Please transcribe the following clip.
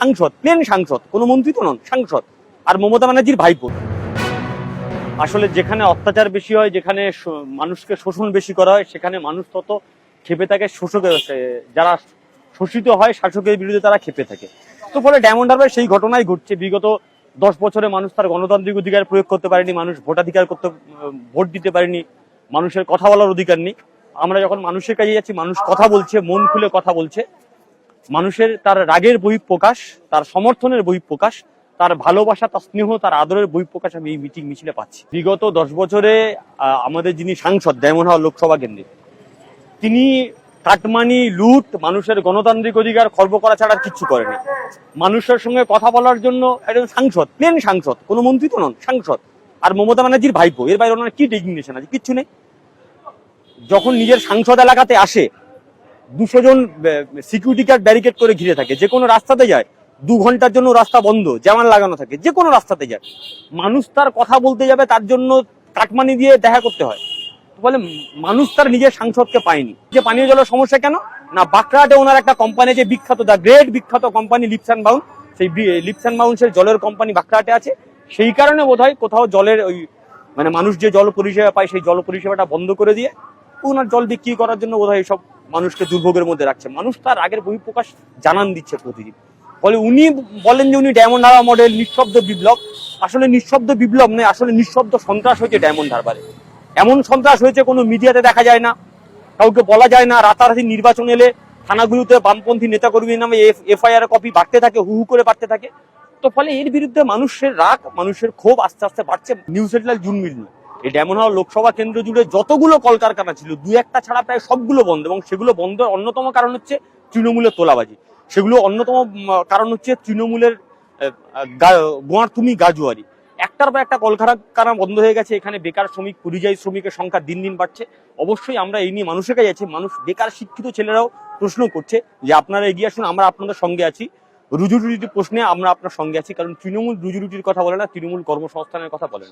সাংসদ প্লেন সাংসদ, কোনো মন্ত্রী তো নন, সাংসদ, আর মমতা ব্যানার্জির ভাইপো। আসলে যেখানে অত্যাচার বেশি হয়, যেখানে মানুষকে শোষণ বেশি করা হয়, সেখানে মানুষ তত খেপে থাকে শোষকের যারা শোষিত হয়, শাসকের বিরুদ্ধে তারা খেপে থাকে। তো ফলে ডায়মন্ড হারবার সেই ঘটনাই ঘটছে। বিগত দশ বছরে মানুষ তার গণতান্ত্রিক অধিকার প্রয়োগ করতে পারেনি, মানুষ ভোটাধিকার করতে, ভোট দিতে পারেনি, মানুষের কথা বলার অধিকার নেই। আমরা যখন মানুষের কাছে যাচ্ছি, মানুষ কথা বলছে, মন খুলে কথা বলছে। মানুষের তার রাগের বহিঃপ্রকাশ, তার সমর্থনের বহিঃপ্রকাশ, তার ভালোবাসা, তার স্নেহ, তার আদরের বহিঃপ্রকাশ আমি এই মিটিং মিছিলে পাচ্ছি। বিগত দশ বছরে আমাদের যিনি সাংসদ হাওয়া লোকসভা কেন্দ্রে, তিনি কাটমানি, লুট, মানুষের গণতান্ত্রিক অধিকার খর্ব করা ছাড়া কিচ্ছু করেনি মানুষের সঙ্গে কথা বলার জন্য একজন সাংসদ প্লেন সাংসদ, কোনো মন্ত্রী তো নন, সাংসদ। আর মমতা ব্যানার্জির ভাইপো, এর বাইরে ওনার কি ডেজিগনেশন আছে? কিচ্ছু নেই। যখন নিজের সাংসদ এলাকাতে আসে দুশো জন সিকিউরিটি গার্ড ব্যারিকেড করে ঘিরে থাকে। যে কোনো রাস্তাতে যায়, দু ঘণ্টার জন্য রাস্তা বন্ধ জামান লাগানো থাকে, যে কোনো রাস্তাতে যায়। মানুষ তার কথা বলতে যাবে, তার জন্য কাটমানি দিয়ে দেখা করতে হয়। বলে মানুষ তার নিজের সাংসদকে পায়নি। যে পানীয় জলের সমস্যা কেন? না বাঁকড়াটে ওনার একটা কোম্পানি যে বিখ্যাত দা গ্রেট বিখ্যাত কোম্পানি লিপস অ্যান্ড বাউন্ড সেই লিপস অ্যান্ড বাউন্সের জলের কোম্পানি বাঁকড়াটে আছে। সেই কারণে বোধহয় কোথাও জলের ওই মানে মানুষ যে জল পরিষেবা পায়, সেই জল পরিষেবাটা বন্ধ করে দিয়ে, ওনার জল বিক্রি করার জন্য বোধহয় সব মানুষকে দুর্ভোগের মধ্যে রাখছে। মানুষ তার আগের বহিঃপ্রকাশ জানান দিচ্ছে প্রতিদিন। ফলে উনি বলেন যে উনি ডায়মন্ড হারবার মডেল, নিঃশব্দ বিপ্লব। আসলে নিঃশব্দ বিপ্লব নয়, আসলে নিঃশব্দ সন্ত্রাস হয়েছে ডায়মন্ড হারবারে। এমন সন্ত্রাস হয়েছে কোনো মিডিয়াতে দেখা যায় না, কাউকে বলা যায় না। রাতারাতি নির্বাচন এলে থানাগুলোতে বামপন্থী নেতাকর্মীর নামে এফআইআর কপি বাড়তে থাকে, হু হু করে বাড়তে থাকে। তো ফলে এর বিরুদ্ধে মানুষের রাগ, মানুষের ক্ষোভ আস্তে আস্তে বাড়ছে। নিউজ হেডলাইন জুন মিল নয়। এই ডেমন হাওয়া লোকসভা কেন্দ্র জুড়ে যতগুলো কলকারখানা ছিল দু একটা ছাড়া প্রায় সবগুলো বন্ধ এবং সেগুলো বন্ধের অন্যতম কারণ হচ্ছে তৃণমূলের তোলাবাজি। সেগুলো অন্যতম কারণ হচ্ছে তৃণমূলের গোয়ার তুমি গাজুয়ারি। একটার পর একটা কলকারখানা বন্ধ হয়ে গেছে, এখানে বেকার শ্রমিক, পরিযায়ী শ্রমিকের সংখ্যা দিন দিন বাড়ছে। অবশ্যই আমরা এই নিয়ে মানুষের কাছে যাচ্ছি মানুষ, বেকার শিক্ষিত ছেলেরাও প্রশ্ন করছে যে আপনারা এগিয়ে আসুন, আমরা আপনাদের সঙ্গে আছি। রুজুরুটির প্রশ্নে আমরা আপনার সঙ্গে আছি, কারণ তৃণমূল রুজুরুটির কথা বলে না, তৃণমূল কর্মসংস্থানের কথা বলে না।